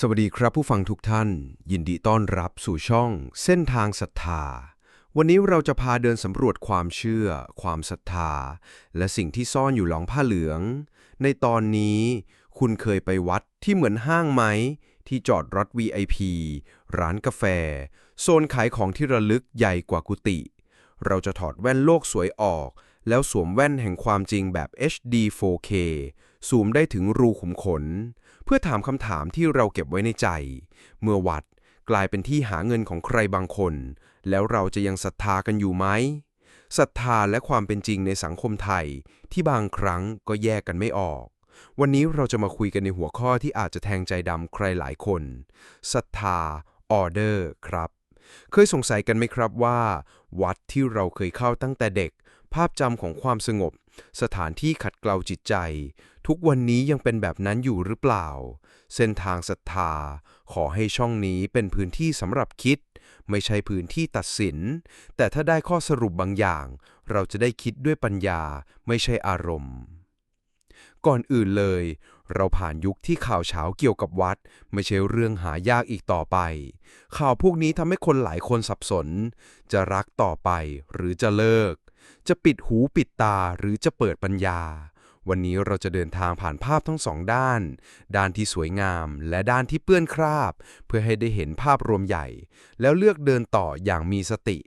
สวัสดีครับผู้ฟังทุกท่าน ยินดีต้อนรับสู่ช่องเส้นทางศรัทธา วันนี้เราจะพาเดินสำรวจความเชื่อ ความศรัทธา และสิ่งที่ซ่อนอยู่หลังผ้าเหลือง ในตอนนี้คุณเคยไปวัดที่เหมือนห้างไหม ที่จอดรถ VIP ร้านกาแฟ โซนขายของที่ระลึกใหญ่กว่ากุฏิเราจะถอดแว่นโลกสวยออก แล้วสวมแว่นแห่งความจริงแบบ HD 4K ซูมได้ถึงรูขุมขน เพื่อถามคำถามที่เราเก็บไว้ในใจ เมื่อวัดกลายเป็นที่หาเงินของใครบางคน แล้วเราจะยังศรัทธากันอยู่ไหมศรัทธาและความเป็นจริงในสังคมไทยที่บางครั้งก็แยกกันไม่ออก วันนี้เราจะมาคุยกันในหัวข้อที่อาจจะแทงใจดำใครหลายคนศรัทธาออเดอร์ครับ เคยสงสัยกันไหมครับว่า วัดที่เราเคยเข้าตั้งแต่เด็ก ภาพจำของความสงบ สถานที่ขัดเกลาจิตใจ ทุกวันนี้ยังเป็นแบบนั้นอยู่หรือเปล่า เส้นทางศรัทธา ขอให้ช่องนี้เป็นพื้นที่สำหรับคิด ไม่ใช่พื้นที่ตัดสิน แต่ถ้าได้ข้อสรุปบางอย่าง เราจะได้คิดด้วยปัญญาไม่ใช่อารมณ์ ก่อนอื่นเลย เราผ่านยุคที่ข่าวเช้าเกี่ยวกับวัด ไม่ใช่เรื่องหายากอีกต่อไป ข่าวพวกนี้ทำให้คนหลายคนสับสน จะรักต่อไปหรือจะเลิก จะปิดหูปิดตาหรือจะเปิดปัญญา วันนี้เราจะเดินทางผ่านภาพทั้งสองด้าน ด้านที่สวยงามและด้านที่เปื้อนคราบ เพื่อให้ได้เห็นภาพรวมใหญ่ แล้วเลือกเดินต่ออย่างมีสติ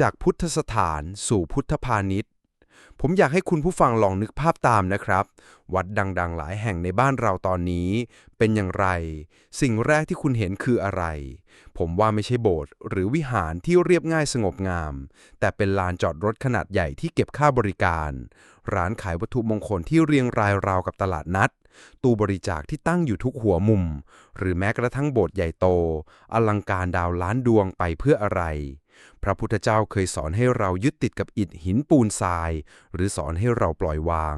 จากพุทธสถานสู่พุทธพาณิชย์ ผมอยากให้คุณผู้ฟังลองนึกภาพตามนะครับ วัดดังๆ หลายแห่งในบ้านเราตอนนี้ เป็นอย่างไร สิ่งแรกที่คุณเห็นคืออะไร ผมว่าไม่ใช่โบสถ์หรือวิหารที่เรียบง่ายสงบงาม แต่เป็นลานจอดรถขนาดใหญ่ที่เก็บค่าบริการ ร้านขายวัตถุมงคลที่เรียงรายราวกับตลาดนัด ตู้บริจาคที่ตั้งอยู่ทุกหัวมุม หรือแม้กระทั่งโบสถ์ใหญ่โต อลังการดาวล้านดวงไปเพื่ออะไร พระพุทธเจ้าเคยสอนให้เรายึดติดกับอิฐหินปูนทราย หรือสอนให้เราปล่อยวาง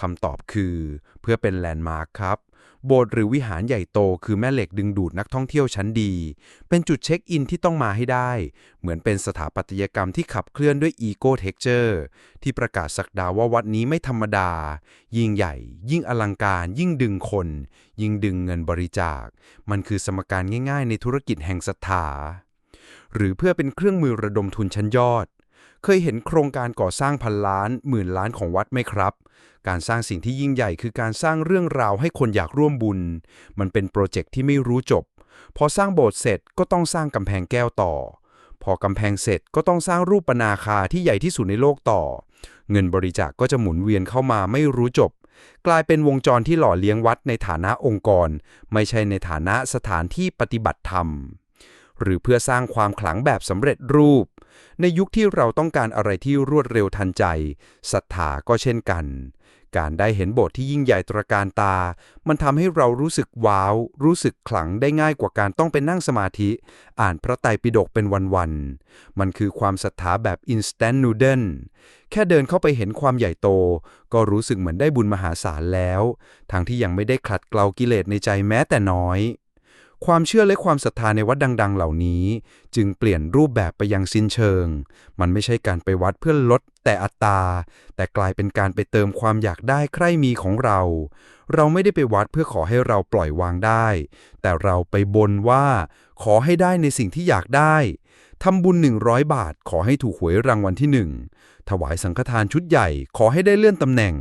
คำตอบคือ เพื่อเป็นแลนด์มาร์คครับ โบสถ์หรือวิหารใหญ่โตคือแม่เหล็กดึงดูดนักท่องเที่ยวชั้นดี เป็นจุดเช็คอินที่ต้องมาให้ได้ เหมือนเป็นสถาปัตยกรรมที่ขับเคลื่อนด้วยอีโก้เท็กเจอร์ที่ประกาศสักดาว่าวัดนี้ไม่ธรรมดา ยิ่งใหญ่ ยิ่งอลังการยิ่งดึงคน ยิ่งดึงเงินบริจาค มันคือสมการง่าย ๆ ในธุรกิจแห่งศรัทธา หรือเพื่อเป็นเครื่องมือระดมทุนชั้นยอด เคยเห็นโครงการก่อสร้างพันล้าน หมื่นล้านของวัดไหมครับ การสร้างสิ่งที่ยิ่งใหญ่คือการสร้างเรื่องราวให้คนอยากร่วมบุญ มันเป็นโปรเจกต์ที่ไม่รู้จบ พอสร้างโบสถ์เสร็จก็ต้องสร้างกำแพงแก้วต่อ พอกำแพงเสร็จก็ต้องสร้างรูปปนาคาที่ใหญ่ที่สุดในโลกต่อ เงินบริจาคกก็จะหมุนเวียนเข้ามาไม่รู้จบกลายเป็นวงจรที่หล่อเลี้ยงวัดในฐานะองค์กร ไม่ใช่ในฐานะสถานที่ปฏิบัติธรรม หรือเพื่อสร้างความขลังแบบสำเร็จรูป ในยุคที่เราต้องการอะไรที่รวดเร็วทันใจศรัทธาก็เช่นกัน การได้เห็นโบสถ์ที่ยิ่งใหญ่ตระการตา มันทำให้เรารู้สึกว้าว รู้สึกขลังได้ง่ายกว่าการต้องไปนั่งสมาธิ อ่านพระไตรปิฎกเป็นวันๆมันคือความศรัทธาแบบ instant noodle แค่เดินเข้าไปเห็นความใหญ่โต ก็รู้สึกเหมือนได้บุญมหาศาลแล้ว ทั้งที่ยังไม่ได้ขัดเกลากิเลสในใจแม้แต่น้อย ความเชื่อและความศรัทธาในวัดดัง ๆ เหล่านี้ จึงเปลี่ยนรูปแบบไปยังสิ้นเชิง มันไม่ใช่การไปวัดเพื่อลดแต่อัตตาแต่กลายเป็นการไปเติมความอยากได้ใคร่มีของเรา เราไม่ได้ไปวัดเพื่อขอให้เราปล่อยวางได้ แต่เราไปบนว่า ขอให้ได้ในสิ่งที่อยากได้ทำบุญ 100 บาท ขอให้ถูกหวยรางวัลที่หนึ่งถวายสังฆทานชุดใหญ่ ขอให้ได้เลื่อนตำแหน่ง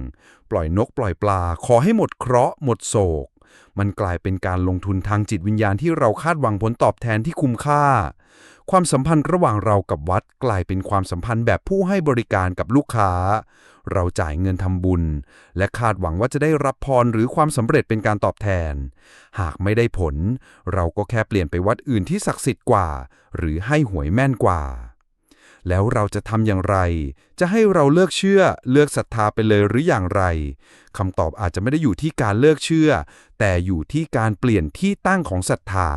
ปล่อยนกปล่อยปลา ขอให้หมดเคราะห์หมดโศก มันกลายเป็นการลงทุนทางจิตวิญญาณที่เราคาดหวังผลตอบแทนที่คุ้มค่า ความสัมพันธ์ระหว่างเรากับวัดกลายเป็นความสัมพันธ์แบบผู้ให้บริการกับลูกค้า เราจ่ายเงินทำบุญ และคาดหวังว่าจะได้รับพรหรือความสำเร็จเป็นการตอบแทน หากไม่ได้ผล เราก็แค่เปลี่ยนไปวัดอื่นที่ศักดิ์สิทธิ์กว่า หรือให้หวยแม่นกว่า แล้วเราจะทำอย่างไร จะให้เราเลิกเชื่อเลือกศรัทธาไปเลยหรืออย่างไรคำตอบอาจจะไม่ได้อยู่ที่การเลิกเชื่อ แต่อยู่ที่การเปลี่ยนที่ตั้งของศรัทธา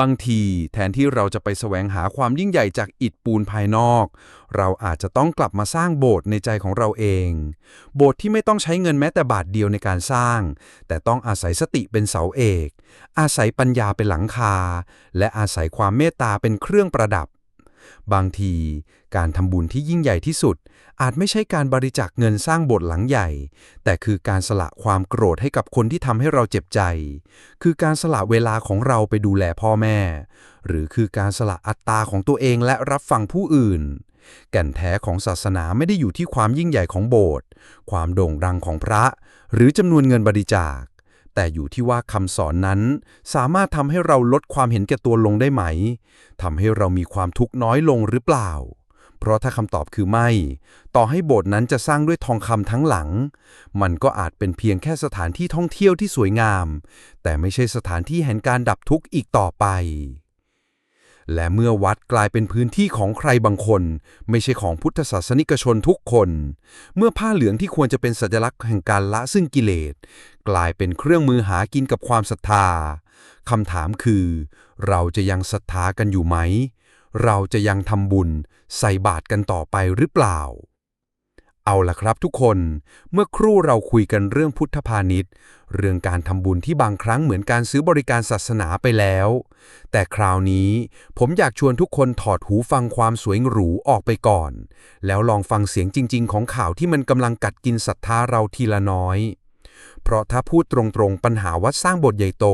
บางทีแทนที่เราจะไปแสวงหาความยิ่งใหญ่จากอิฐปูนภายนอก เราอาจจะต้องกลับมาสร้างโบสถ์ในใจของเราเอง โบสถ์ที่ไม่ต้องใช้เงินแม้แต่บาทเดียวในการสร้าง แต่ต้องอาศัยสติเป็นเสาเอก อาศัยปัญญาเป็นหลังคา และอาศัยความเมตตาเป็นเครื่องประดับ บางทีการทำบุญที่ยิ่งใหญ่ที่สุด อาจไม่ใช่การบริจาคเงินสร้างโบสถ์หลังใหญ่ แต่คือการสละความโกรธให้กับคนที่ทำให้เราเจ็บใจ คือการสละเวลาของเราไปดูแลพ่อแม่ หรือคือการสละอัตตาของตัวเองและรับฟังผู้อื่น แก่นแท้ของศาสนาไม่ได้อยู่ที่ความยิ่งใหญ่ของโบสถ์ความโด่งดังของพระ หรือจำนวนเงินบริจาค แต่อยู่ที่ว่าคำสอนนั้น สามารถทำให้เราลดความเห็นแก่ตัวลงได้ไหมทำให้เรามีความทุกข์น้อยลงหรือเปล่า เพราะถ้าคำตอบคือไม่ ต่อให้โบสถ์นั้นจะสร้างด้วยทองคำทั้งหลัง มันก็อาจเป็นเพียงแค่สถานที่ท่องเที่ยวที่สวยงาม แต่ไม่ใช่สถานที่แห่งการดับทุกข์อีกต่อไปและเมื่อวัดกลายเป็นพื้นที่ของใครบางคน ไม่ใช่ของพุทธศาสนิกชนทุกคน เมื่อผ้าเหลืองที่ควรจะเป็นสัญลักษณ์แห่งการละซึ่งกิเลส กลายเป็นเครื่องมือหากินกับความศรัทธาคำถามคือ เราจะยังศรัทธากันอยู่ไหม เราจะยังทำบุญใส่บาตรกันต่อไปหรือเปล่า เอาล่ะครับทุกคน เมื่อครู่เราคุยกันเรื่องพุทธพาณิชย์ เรื่องการทำบุญที่บางครั้งเหมือนการซื้อบริการศาสนาไปแล้ว แต่คราวนี้ผมอยากชวนทุกคนถอดหูฟังความสวยหรูออกไปก่อน แล้วลองฟังเสียงจริง ๆ ของข่าวที่มันกำลังกัดกินศรัทธาเราทีละน้อย เพราะถ้าพูดตรงๆ ปัญหาวัดสร้างบทใหญ่โต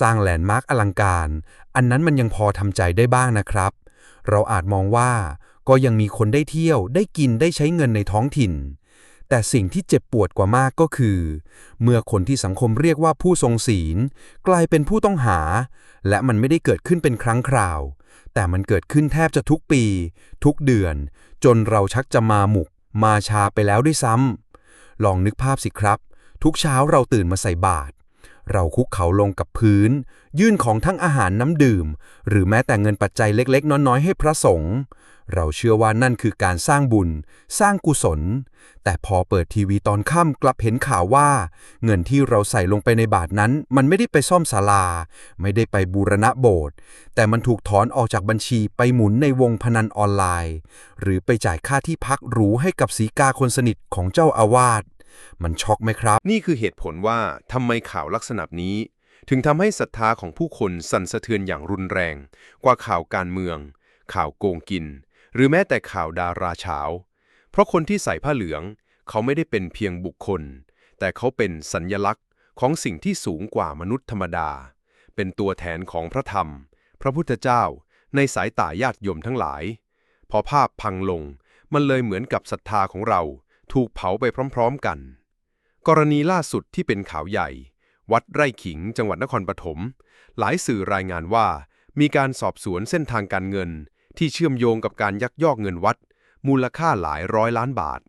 สร้างแลนด์มาร์กอลังการ อันนั้นมันยังพอทำใจได้บ้างนะครับ เราอาจมองว่าก็ยังมีคนได้เที่ยวได้กินได้ใช้เงินในท้องถิ่น แต่สิ่งที่เจ็บปวดกว่ามากก็คือ เมื่อคนที่สังคมเรียกว่าผู้ทรงศีล กลายเป็นผู้ต้องหา และมันไม่ได้เกิดขึ้นเป็นครั้งคราว แต่มันเกิดขึ้นแทบจะทุกปี ทุกเดือน จนเราชักจะมาหมุก มาชาไปแล้วด้วยซ้ำลองนึกภาพสิครับ ทุกเช้าเราตื่นมาใส่บาตรเราคุกเข่าลงกับพื้น ยื่นของทั้งอาหารน้ำดื่ม หรือแม้แต่เงินปัจจัยเล็ก ๆ น้อย ๆ ให้พระสงฆ์เราเชื่อว่านั่นคือการสร้างบุญ สร้างกุศล แต่พอเปิดทีวีตอนค่ำกลับเห็นข่าวว่า เงินที่เราใส่ลงไปในบาทนั้น มันไม่ได้ไปซ่อมศาลา ไม่ได้ไปบูรณะโบสถ์แต่มันถูกถอนออกจากบัญชีไปหมุนในวงพนันออนไลน์ หรือไปจ่ายค่าที่พักหรูให้กับสีกาคนสนิทของเจ้าอาวาส มันช็อกไหมครับ นี่คือเหตุผลว่าทำไมข่าวลักษณะนี้ ถึงทำให้ศรัทธาของผู้คนสั่นสะเทือนอย่างรุนแรง กว่าข่าวการเมือง ข่าวโกงกิน หรือแม้แต่ข่าวดาราเช้า เพราะคนที่ใส่ผ้าเหลือง เขาไม่ได้เป็นเพียงบุคคล แต่เขาเป็นสัญญลักษณ์ของสิ่งที่สูงกว่ามนุษย์ธรรมดา เป็นตัวแทนของพระธรรม พระพุทธเจ้า ในสายตาญาติโยมทั้งหลาย พอภาพพังลง มันเลยเหมือนกับศรัทธาของเรา ถูกเผาไปพร้อมๆกัน กรณีล่าสุดที่เป็นข่าวใหญ่ วัดไร่ขิงจังหวัดนครปฐม หลายสื่อรายงานว่า มีการสอบสวนเส้นทางการเงิน ที่เชื่อมโยงกับการยักยอกเงินวัด มูลค่าหลายร้อยล้านบาท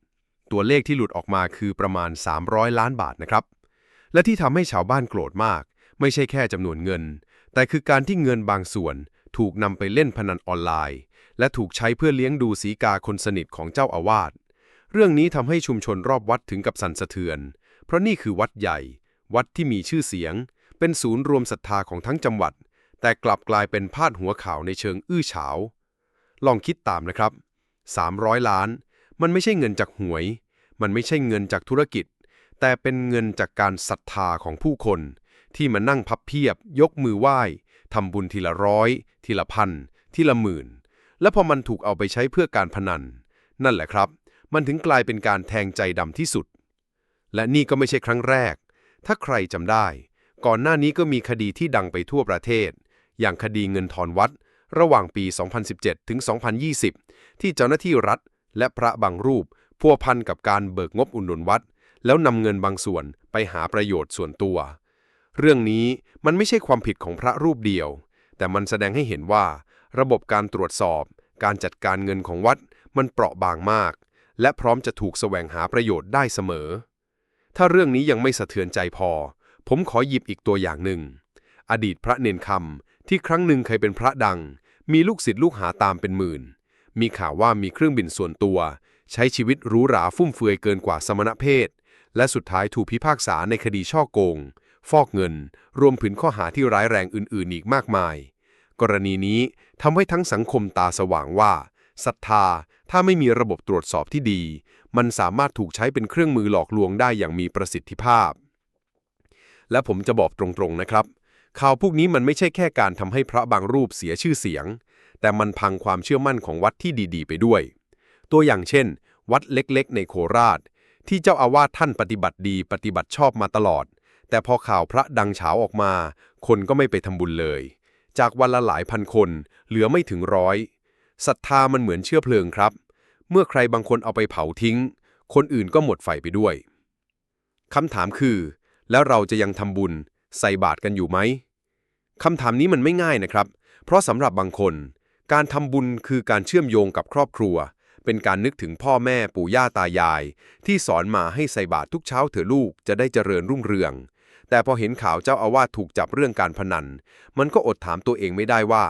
ตัวเลขที่หลุดออกมาคือประมาณ 300 ล้านบาทนะครับ และที่ทำให้ชาวบ้านโกรธมาก ไม่ใช่แค่จำนวนเงิน แต่คือการที่เงินบางส่วนถูกนำไปเล่นพนันออนไลน์ และถูกใช้เพื่อเลี้ยงดูสีกาคนสนิทของเจ้าอาวาส เรื่องนี้ทำให้ชุมชนรอบวัดถึงกับสั่นสะเทือน เพราะนี่คือวัดใหญ่ วัดที่มีชื่อเสียง เป็นศูนย์รวมศรัทธาของทั้งจังหวัด แต่กลับกลายเป็นพาดหัวข่าวในเชิงอื้อฉาว ลองคิดตามนะครับ 300 ล้าน มันไม่ใช่เงินจากหวย มันไม่ใช่เงินจากธุรกิจ แต่เป็นเงินจากการศรัทธาของผู้คน ที่มานั่งพับเพียบ ยกมือไหว้ทำบุญทีละร้อย ทีละพัน ทีละหมื่น และพอมันถูกเอาไปใช้เพื่อการพนัน นั่นแหละครับ มันถึงกลายเป็นการแทงใจดำที่สุด และนี่ก็ไม่ใช่ครั้งแรก ถ้าใครจำได้ ก่อนหน้านี้ก็มีคดีที่ดังไปทั่วประเทศ อย่างคดีเงินทอนวัด ระหว่างปี 2017 ถึง 2020 ที่เจ้าหน้าที่รัฐ และพระบางรูปพัวพันกับการเบิกงบอุดหนุนวัด แล้วนำเงินบางส่วนไปหาประโยชน์ส่วนตัว เรื่องนี้มันไม่ใช่ความผิดของพระรูปเดียว แต่มันแสดงให้เห็นว่า ระบบการตรวจสอบ การจัดการเงินของวัดมันเปราะบางมาก และพร้อมจะถูกแสวงหาประโยชน์ได้เสมอ ถ้าเรื่องนี้ยังไม่สะเทือนใจพอ ผมขอหยิบอีกตัวอย่างหนึ่ง อดีตพระเนนคำที่ครั้งหนึ่งเคยเป็นพระดัง มีลูกศิษย์ลูกหาตามเป็นหมื่น มีข่าวว่ามีเครื่องบินส่วนตัว ใช้ชีวิตหรูหราฟุ่มเฟือยเกินกว่าสมณเพศ และสุดท้ายถูกพิพากษาในคดีช่อโกง ฟอกเงิน รวมถึงข้อหาที่ร้ายแรงอื่น ๆ อีกมากมาย กรณีนี้ทำให้ทั้งสังคมตาสว่างว่า ศรัทธา ถ้าไม่มีระบบตรวจสอบที่ดี มันสามารถถูกใช้เป็นเครื่องมือหลอกลวงได้อย่างมีประสิทธิภาพ และผมจะบอกตรงๆนะครับ ข่าวพวกนี้มันไม่ใช่แค่การทำให้พระบางรูปเสียชื่อเสียง แต่มันพังความเชื่อมั่นของวัดที่ดีๆ ไปด้วย ตัวอย่างเช่น วัดเล็กๆ ในโคราช ที่เจ้าอาวาสท่านปฏิบัติดี ปฏิบัติชอบมาตลอด แต่พอข่าวพระดังเฉาออกมา คนก็ไม่ไปทำบุญเลย จากวันละหลายพันคน เหลือไม่ถึงร้อย ศรัทธามันเหมือนเชื้อเพลิงครับ เมื่อใครบางคนเอาไปเผาทิ้ง คนอื่นก็หมดไฟไปด้วยคำถามคือ แล้วเราจะยังทำบุญใส่บาตรกันอยู่ไหมคำถามนี้มันไม่ง่ายนะครับ เพราะสำหรับบางคน การทำบุญคือการเชื่อมโยงกับครอบครัว เป็นการนึกถึงพ่อแม่ปู่ย่าตายาย ที่สอนมาให้ใส่บาตรทุกเช้าเถอะลูกจะได้เจริญรุ่งเรือง แต่พอเห็นข่าวเจ้าอาวาสถูกจับเรื่องการพนัน มันก็อดถามตัวเองไม่ได้ว่า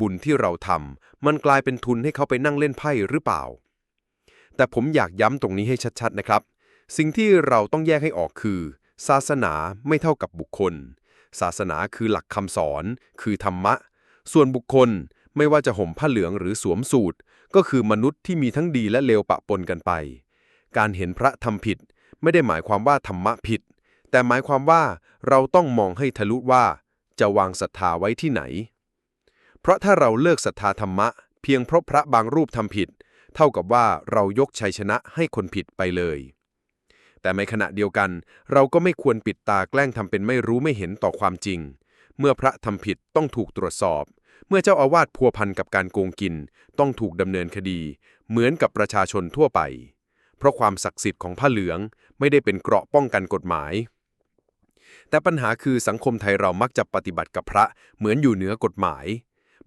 บุญที่เราทำ มันกลายเป็นทุนให้เขาไปนั่งเล่นไพ่หรือเปล่า แต่ผมอยากย้ำตรงนี้ให้ชัดๆนะครับ สิ่งที่เราต้องแยกให้ออกคือ ศาสนาไม่เท่ากับบุคคล ศาสนาคือหลักคำสอน คือธรรมะ ส่วนบุคคลไม่ว่าจะห่มผ้าเหลืองหรือสวมสูทก็คือมนุษย์ที่มีทั้งดีและเลวปะปนกันไป การเห็นพระทำผิด ไม่ได้หมายความว่าธรรมะผิด แต่หมายความว่าเราต้องมองให้ทะลุว่า จะวางศรัทธาไว้ที่ไหน เพราะถ้าเราเลิกศรัทธาธรรมะ เพียงเพราะพระบางรูปทำผิด เท่ากับว่าเรายกชัยชนะให้คนผิดไปเลย แต่ในขณะเดียวกัน เราก็ไม่ควรปิดตาแกล้งทำเป็นไม่รู้ไม่เห็นต่อความจริง เมื่อพระทำผิดต้องถูกตรวจสอบ เมื่อเจ้าอาวาสพัวพันกับการโกงกิน ต้องถูกดำเนินคดี เหมือนกับประชาชนทั่วไป เพราะความศักดิ์สิทธิ์ของผ้าเหลืองไม่ได้เป็นเกราะป้องกันกฎหมายแต่ปัญหาคือสังคมไทยเรามักจะปฏิบัติกับพระเหมือนอยู่เหนือกฎหมาย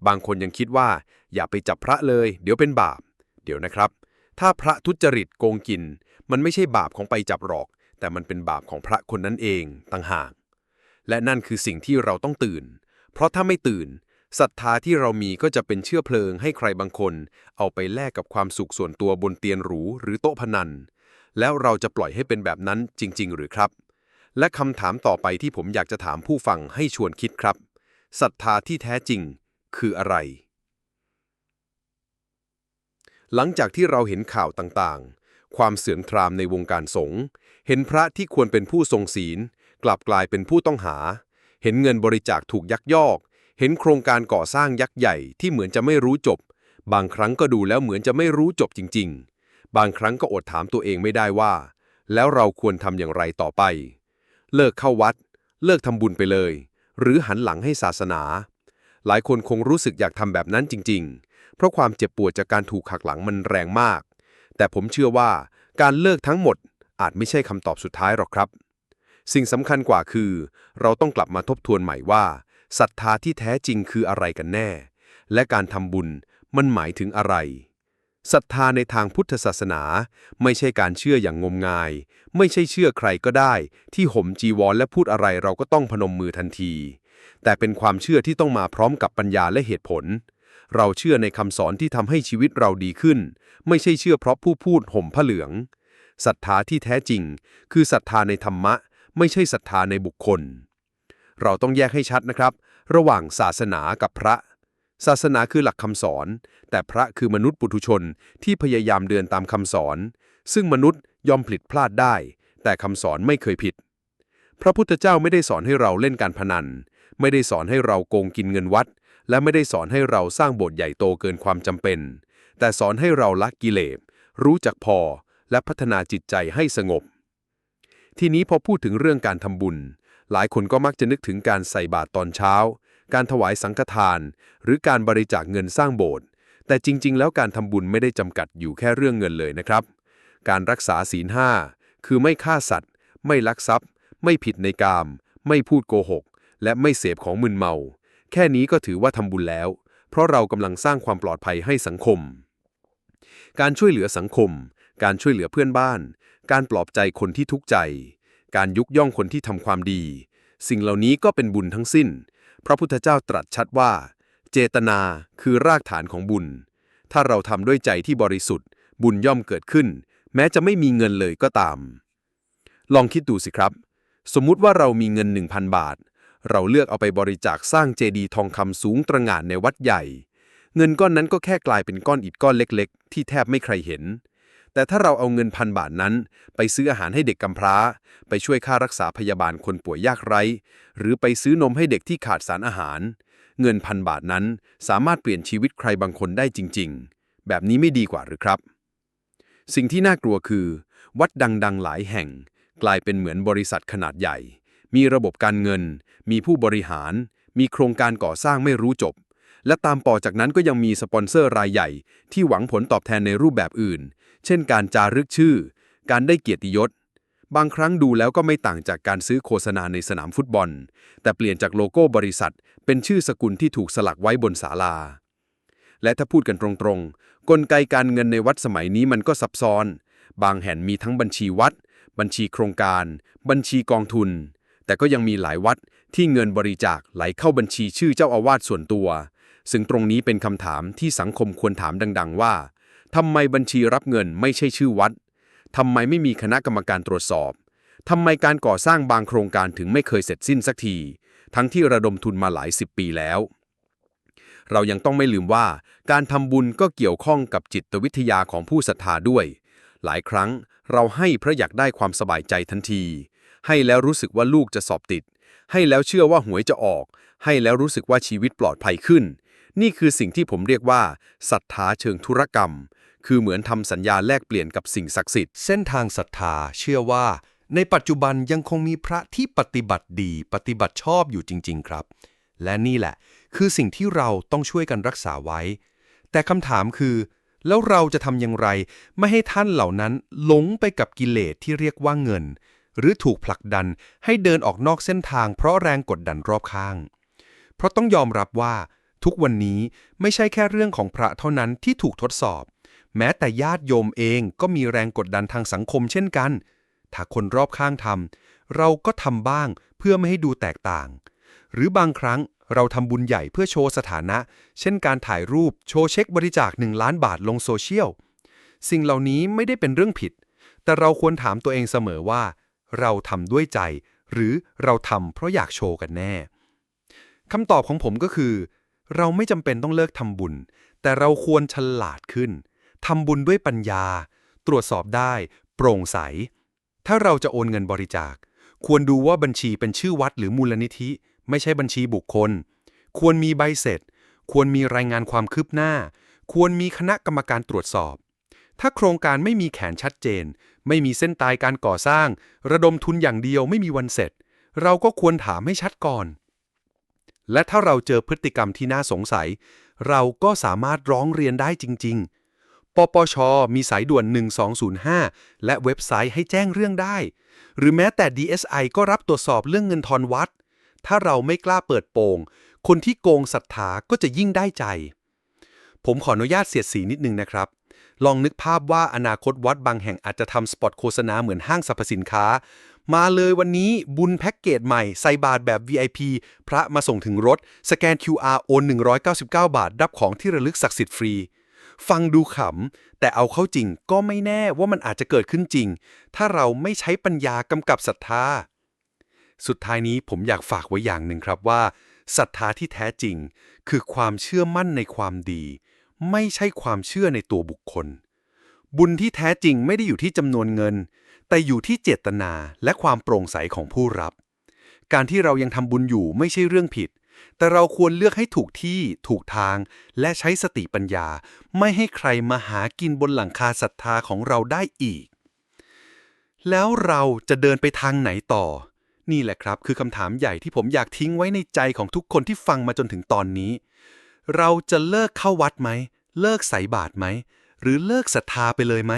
บางคนยังคิดว่า อย่าไปจับพระเลย เดี๋ยวเป็นบาป เดี๋ยวนะครับ ถ้าพระทุจริตโกงกิน มันไม่ใช่บาปของไปจับหรอก แต่มันเป็นบาปของพระคนนั้นเองต่างหาก และนั่นคือสิ่งที่เราต้องตื่น เพราะถ้าไม่ตื่นศรัทธาที่เรามีก็จะเป็นเชื้อเพลิงให้ใครบางคน เอาไปแลกกับความสุขส่วนตัวบนเตียงหรูหรือโต๊ะพนัน แล้วเราจะปล่อยให้เป็นแบบนั้นจริง ๆ หรือครับ และคำถามต่อไปที่ผมอยากจะถามผู้ฟังให้ชวนคิดครับศรัทธาที่แท้จริง คืออะไร หลังจากที่เราเห็นข่าวต่างๆ ความเสื่อมทรามในวงการสงฆ์เห็นพระที่ควรเป็นผู้ทรงศีล กลับกลายเป็นผู้ต้องหา เห็นเงินบริจาคถูกยักยอก เห็นโครงการก่อสร้างยักษ์ใหญ่ที่เหมือนจะไม่รู้จบ บางครั้งก็ดูแล้วเหมือนจะไม่รู้จบจริง ๆ บางครั้งก็อดถามตัวเองไม่ได้ว่า แล้วเราควรทำอย่างไรต่อไป เลิกเข้าวัด เลิกทำบุญไปเลย หรือหันหลังให้ศาสนา หลายคนคงรู้สึกอยากทำแบบนั้นจริง ๆ เพราะความเจ็บปวดจากการถูกหักหลังมันแรงมาก แต่ผมเชื่อว่าการเลิกทั้งหมดอาจไม่ใช่คำตอบสุดท้ายหรอกครับ สิ่งสำคัญกว่าคือ เราต้องกลับมาทบทวนใหม่ว่าศรัทธาที่แท้จริงคืออะไรกันแน่ และการทำบุญมันหมายถึงอะไรศรัทธาในทางพุทธศาสนา ไม่ใช่การเชื่ออย่างงมงาย ไม่ใช่เชื่อใครก็ได้ ที่ห่มจีวรและพูดอะไรเราก็ต้องพนมมือทันที แต่เป็นความเชื่อที่ต้องมาพร้อมกับปัญญาและเหตุผล เราเชื่อในคำสอนที่ทำให้ชีวิตเราดีขึ้น ไม่ใช่เชื่อเพราะผู้พูดห่มผ้าเหลืองศรัทธาที่แท้จริง คือศรัทธาในธรรมะ ไม่ใช่ศรัทธาในบุคคล เราต้องแยกให้ชัดนะครับ ระหว่างศาสนากับพระ ศาสนาคือหลักคำสอน แต่พระคือมนุษย์ปุถุชนที่พยายามเดินตามคำสอน ซึ่งมนุษย์ยอมผลิดพลาดได้ แต่คำสอนไม่เคยผิด พระพุทธเจ้าไม่ได้สอนให้เราเล่นการพนัน ไม่ได้สอนให้เราโกงกินเงินวัด และไม่ได้สอนให้เราสร้างโบสถ์ใหญ่โตเกินความจำเป็น แต่สอนให้เราละกิเลสรู้จักพอ และพัฒนาจิตใจให้สงบ ทีนี้พอพูดถึงเรื่องการทำบุญ หลายคนก็มักจะนึกถึงการใส่บาตรตอนเช้า การถวายสังฆทาน หรือการบริจาคเงินสร้างโบสถ์แต่จริง ๆ แล้วการทำบุญไม่ได้จำกัดอยู่แค่เรื่องเงินเลยนะครับ การรักษาศีลห้าคือไม่ฆ่าสัตว์ ไม่ลักทรัพย์ ไม่ผิดในกาม ไม่พูดโกหก และไม่เสพของมึนเมา แค่นี้ก็ถือว่าทำบุญแล้ว เพราะเรากำลังสร้างความปลอดภัยให้สังคม การช่วยเหลือสังคม การช่วยเหลือเพื่อนบ้าน การปลอบใจคนที่ทุกข์ใจ การยุกย่องคนที่ทำความดี สิ่งเหล่านี้ก็เป็นบุญทั้งสิ้น พระพุทธเจ้าตรัสชัดว่า เจตนาคือรากฐานของบุญ ถ้าเราทำด้วยใจที่บริสุทธิ์ บุญย่อมเกิดขึ้น แม้จะไม่มีเงินเลยก็ตาม ลองคิดดูสิครับ สมมุติว่าเรามีเงิน 1,000 บาท เราเลือกเอาไปบริจาคสร้างเจดีย์ทองคำสูงตระหง่านในวัดใหญ่ เงินก้อนนั้นก็แค่กลายเป็นก้อนอิฐก้อนเล็ก ๆ ที่แทบไม่ใครเห็น แต่ถ้าเราเอาเงินพันบาทนั้น ไปซื้ออาหารให้เด็กกำพร้า ไปช่วยค่ารักษาพยาบาลคนป่วยยากไร้ หรือไปซื้อนมให้เด็กที่ขาดสารอาหาร เงินพันบาทนั้นสามารถเปลี่ยนชีวิตใครบางคนได้จริง ๆ แบบนี้ไม่ดีกว่าหรือครับ สิ่งที่น่ากลัวคือ วัดดังๆหลายแห่ง กลายเป็นเหมือนบริษัทขนาดใหญ่ มีระบบการเงิน มีผู้บริหาร มีโครงการก่อสร้างไม่รู้จบ และตามปอจากนั้นก็ยังมีสปอนเซอร์รายใหญ่ ที่หวังผลตอบแทนในรูปแบบอื่น เช่นการจารึกชื่อ การได้เกียรติยศ บางครั้งดูแล้วก็ไม่ต่างจากการซื้อโฆษณาในสนามฟุตบอล แต่เปลี่ยนจากโลโก้บริษัท เป็นชื่อสกุลที่ถูกสลักไว้บนศาลา และถ้าพูดกันตรงๆ กลไกการเงินในวัดสมัยนี้มันก็ซับซ้อน บางแห่งมีทั้งบัญชีวัดบัญชีโครงการ บัญชีกองทุน แต่ก็ยังมีหลายวัด ที่เงินบริจาคไหลเข้าบัญชีชื่อเจ้าอาวาสส่วนตัว ซึ่งตรงนี้เป็นคำถามที่สังคมควรถามดัง ๆ ว่าทำไมบัญชีรับเงินไม่ใช่ชื่อวัดทำไมไม่มีคณะกรรมการตรวจสอบทำไมการก่อสร้างบางโครงการถึงไม่เคยเสร็จสิ้นสักที ทั้งที่ระดมทุนมาหลายสิบปีแล้ว เรายังต้องไม่ลืมว่า การทำบุญก็เกี่ยวข้องกับจิตวิทยาของผู้ศรัทธาด้วย หลายครั้งเราให้เพราะอยากได้ความสบายใจทันที ให้แล้วรู้สึกว่าลูกจะสอบติด ให้แล้วเชื่อว่าหวยจะออก ให้แล้วรู้สึกว่าชีวิตปลอดภัยขึ้น นี่คือสิ่งที่ผมเรียกว่าศรัทธาเชิงธุรกรรม คือเหมือนทำสัญญาแลกเปลี่ยนกับสิ่งศักดิ์สิทธิ์ เส้นทางศรัทธาเชื่อว่า ในปัจจุบันยังคงมีพระที่ปฏิบัติดี ปฏิบัติชอบอยู่จริง ๆ ครับ และนี่แหละ คือสิ่งที่เราต้องช่วยกันรักษาไว้ แต่คำถามคือ แล้วเราจะทำอย่างไร ไม่ให้ท่านเหล่านั้นหลงไปกับกิเลสที่เรียกว่าเงิน หรือถูกผลักดันให้เดินออกนอกเส้นทาง เพราะแรงกดดันรอบข้าง เพราะต้องยอมรับว่า ทุกวันนี้ไม่ใช่แค่เรื่องของพระเท่านั้นที่ถูกทดสอบ แม้แต่ญาติโยมเองก็มีแรงกดดันทางสังคมเช่นกัน ถ้าคนรอบข้างทำเราก็ทำบ้างเพื่อไม่ให้ดูแตกต่าง หรือบางครั้งเราทำบุญใหญ่เพื่อโชว์สถานะ เช่นการถ่ายรูปโชว์เช็คบริจาค 1 ล้านบาทลงโซเชียล สิ่งเหล่านี้ไม่ได้เป็นเรื่องผิด แต่เราควรถามตัวเองเสมอว่า เราทำด้วยใจ หรือเราทำเพราะอยากโชว์กันแน่คำตอบของผมก็คือ เราไม่จำเป็นต้องเลิกทำบุญ แต่เราควรฉลาดขึ้นทำบุญด้วยปัญญา ตรวจสอบได้ โปร่งใส ถ้าเราจะโอนเงินบริจาค ควรดูว่าบัญชีเป็นชื่อวัดหรือมูลนิธิ ไม่ใช่บัญชีบุคคล ควรมีใบเสร็จ ควรมีรายงานความคืบหน้า ควรมีคณะกรรมการตรวจสอบ ถ้าโครงการไม่มีแผนชัดเจน ไม่มีเส้นตายการก่อสร้าง ระดมทุนอย่างเดียวไม่มีวันเสร็จ เราก็ควรถามให้ชัดก่อน และถ้าเราเจอพฤติกรรมที่น่าสงสัย เราก็สามารถร้องเรียนได้จริง ๆ ปปช มีสายด่วน 1205 และเว็บไซต์ให้แจ้งเรื่องได้ หรือแม้แต่ DSI ก็รับตรวจสอบเรื่องเงินทอนวัด ถ้าเราไม่กล้าเปิดโปง คนที่โกงศรัทธาก็จะยิ่งได้ใจ ผมขออนุญาตเสียดสีนิดนึงนะครับ ลองนึกภาพว่าอนาคตวัดบางแห่งอาจจะทำสปอตโฆษณาเหมือนห้างสรรพสินค้า มาเลยวันนี้บุญแพ็กเกจใหม่ ใส่บาทแบบ VIP พระมาส่งถึงรถ สแกน QR โอน 199 บาท รับของที่ระลึกศักดิ์สิทธิ์ฟรี ฟังดูขำ แต่เอาเข้าจริงก็ไม่แน่ว่ามันอาจจะเกิดขึ้นจริง ถ้าเราไม่ใช้ปัญญากำกับศรัทธา สุดท้ายนี้ผมอยากฝากไว้อย่างหนึ่งครับว่าศรัทธาที่แท้จริง คือความเชื่อมั่นในความดี ไม่ใช่ความเชื่อในตัวบุคคล บุญที่แท้จริงไม่ได้อยู่ที่จำนวนเงิน แต่อยู่ที่เจตนาและความโปร่งใสของผู้รับ การที่เรายังทำบุญอยู่ไม่ใช่เรื่องผิด แต่เราควรเลือกให้ถูกที่ถูกทาง และใช้สติปัญญา ไม่ให้ใครมาหากินบนหลังคาศรัทธาของเราได้อีก แล้วเราจะเดินไปทางไหนต่อ นี่แหละครับ คือคำถามใหญ่ที่ผมอยากทิ้งไว้ในใจของทุกคนที่ฟังมาจนถึงตอนนี้ เราจะเลิกเข้าวัดไหม เลิกใส่บาตรไหม หรือเลิกศรัทธาไปเลยไหม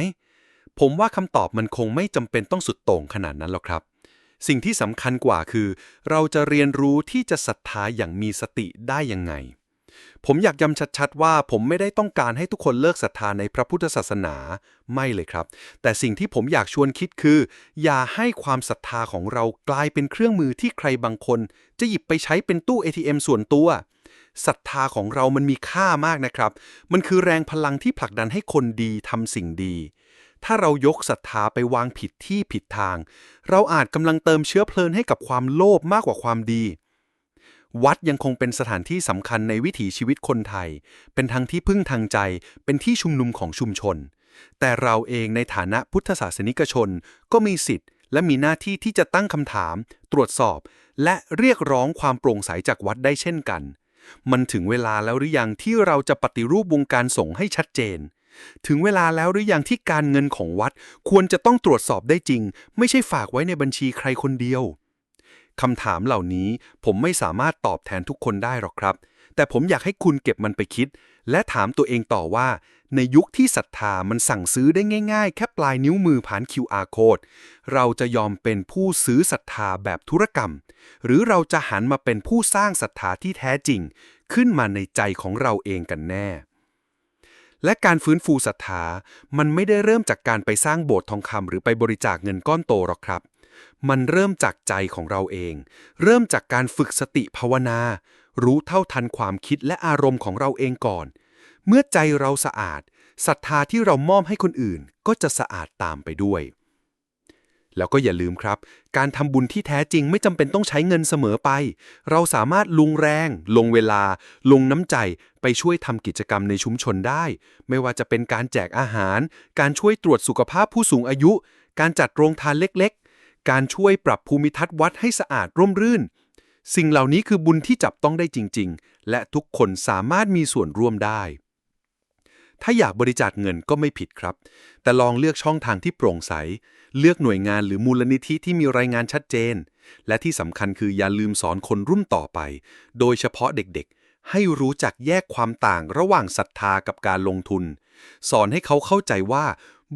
ผมว่าคำตอบมันคงไม่จำเป็นต้องสุดโต่งขนาดนั้นหรอกครับ สิ่งที่สำคัญกว่าคือ เราจะเรียนรู้ที่จะศรัทธาอย่างมีสติได้ยังไง ผมอยากย้ำชัดๆว่าผมไม่ได้ต้องการให้ทุกคนเลิกศรัทธาในพระพุทธศาสนาไม่เลยครับ แต่สิ่งที่ผมอยากชวนคิดคือ อย่าให้ความศรัทธาของเรากลายเป็นเครื่องมือที่ใครบางคน จะหยิบไปใช้เป็นตู้ ATM ส่วนตัว ศรัทธาของเรามันมีค่ามากนะครับ มันคือแรงพลังที่ผลักดันให้คนดีทำสิ่งดี ถ้าเรายกศรัทธาไปวางผิดที่ผิดทาง เราอาจกำลังเติมเชื้อเพลิงให้กับความโลภมากกว่าความดี วัดยังคงเป็นสถานที่สำคัญในวิถีชีวิตคนไทย เป็นทั้งที่พึ่งทางใจ เป็นที่ชุมนุมของชุมชน แต่เราเองในฐานะพุทธศาสนิกชนก็มีสิทธิ์ และมีหน้าที่ที่จะตั้งคำถาม ตรวจสอบ และเรียกร้องความโปร่งใสจากวัดได้เช่นกัน มันถึงเวลาแล้วหรือยังที่เราจะปฏิรูปวงการสงฆ์ให้ชัดเจน ถึงเวลาแล้วหรือยังที่การเงินของวัดควรจะต้องตรวจสอบได้จริง ไม่ใช่ฝากไว้ในบัญชีใครคนเดียวคำถามเหล่านี้ผมไม่สามารถตอบแทนทุกคนได้หรอกครับ แต่ผมอยากให้คุณเก็บมันไปคิด และถามตัวเองต่อว่า ในยุคที่ศรัทธามันสั่งซื้อได้ง่ายๆ แค่ปลายนิ้วมือผ่าน QR code เราจะยอมเป็นผู้ซื้อศรัทธาแบบธุรกรรม หรือเราจะหันมาเป็นผู้สร้างศรัทธาที่แท้จริง ขึ้นมาในใจของเราเองกันแน่ และการฟื้นฟูศรัทธา มันไม่ได้เริ่มจากการไปสร้างโบสถ์ทองคำหรือไปบริจาคเงินก้อนโตหรอกครับ มันเริ่มจากใจของเราเอง เริ่มจากการฝึกสติภาวนา รู้เท่าทันความคิดและอารมณ์ของเราเองก่อน เมื่อใจเราสะอาดศรัทธาที่เรามอบให้คนอื่นก็จะสะอาดตามไปด้วย แล้วก็อย่าลืมครับ การทำบุญที่แท้จริงไม่จำเป็นต้องใช้เงินเสมอไป เราสามารถลงแรง ลงเวลา ลงน้ำใจไปช่วยทำกิจกรรมในชุมชนได้ ไม่ว่าจะเป็นการแจกอาหาร การช่วยตรวจสุขภาพผู้สูงอายุ การจัดโรงทานเล็กๆ การช่วยปรับภูมิทัศน์วัดให้สะอาดร่มรื่น สิ่งเหล่านี้คือบุญที่จับต้องได้จริง ๆ และทุกคนสามารถมีส่วนร่วมได้ ถ้าอยากบริจาคเงินก็ไม่ผิดครับ แต่ลองเลือกช่องทางที่โปร่งใส เลือกหน่วยงานหรือมูลนิธิที่มีรายงานชัดเจน และที่สำคัญคืออย่าลืมสอนคนรุ่นต่อไป โดยเฉพาะเด็กๆ ให้รู้จักแยกความต่างระหว่างศรัทธากับการลงทุน สอนให้เขาเข้าใจว่า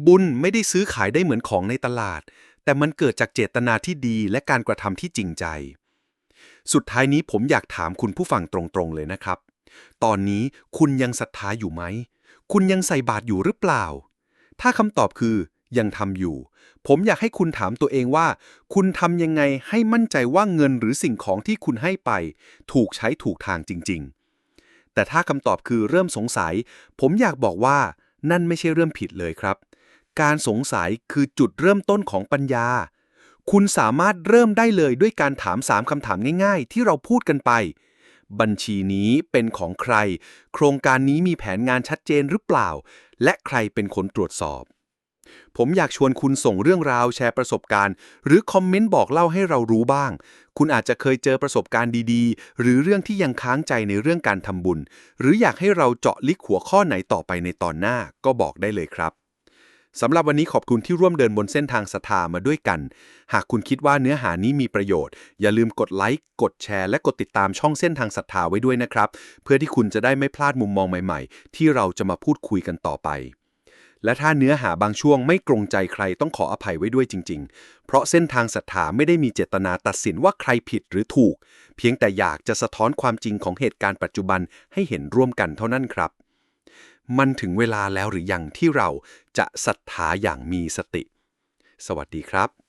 บุญไม่ได้ซื้อขายได้เหมือนของในตลาด แต่มันเกิดจากเจตนาที่ดีและการกระทำที่จริงใจ สุดท้ายนี้ผมอยากถามคุณผู้ฟังตรงๆเลยนะครับ ตอนนี้คุณยังศรัทธาอยู่ไหม คุณยังใส่บาตรอยู่หรือเปล่า ถ้าคำตอบคือยังทำอยู่ ผมอยากให้คุณถามตัวเองว่า คุณทำยังไงให้มั่นใจว่าเงินหรือสิ่งของที่คุณให้ไป ถูกใช้ถูกทางจริง ๆ แต่ถ้าคำตอบคือเริ่มสงสัย ผมอยากบอกว่านั่นไม่ใช่เรื่องผิดเลยครับ การสงสัยคือจุดเริ่มต้นของปัญญา คุณสามารถเริ่มได้เลยด้วยการถาม 3 คำถามง่าย ๆ ที่เราพูดกันไป บัญชีนี้เป็นของใคร โครงการนี้มีแผนงานชัดเจนหรือเปล่า และใครเป็นคนตรวจสอบ ผมอยากชวนคุณส่งเรื่องราวแชร์ประสบการณ์ หรือคอมเมนต์บอกเล่าให้เรารู้บ้าง คุณอาจจะเคยเจอประสบการณ์ดีๆ หรือเรื่องที่ยังค้างใจในเรื่องการทำบุญ หรืออยากให้เราเจาะลึกหัวข้อไหนต่อไปในตอนหน้าก็บอกได้เลยครับ สำหรับวันนี้ขอบคุณที่ร่วมเดินบนเส้นทางศรัทธามาด้วยกัน หากคุณคิดว่าเนื้อหานี้มีประโยชน์ อย่าลืมกดไลค์ กดแชร์ และกดติดตามช่องเส้นทางศรัทธาไว้ด้วยนะครับ เพื่อที่คุณจะได้ไม่พลาดมุมมองใหม่ๆ ที่เราจะมาพูดคุยกันต่อไป และถ้าเนื้อหาบางช่วงไม่ตรงใจใครต้องขออภัยไว้ด้วยจริง ๆ เพราะเส้นทางศรัทธาไม่ได้มีเจตนาตัดสินว่าใครผิดหรือถูก เพียงแต่อยากจะสะท้อนความจริงของเหตุการณ์ปัจจุบันให้เห็นร่วมกันเท่านั้นครับ มันถึงเวลาแล้วหรือยังที่เราจะศรัทธาอย่างมีสติ สวัสดีครับ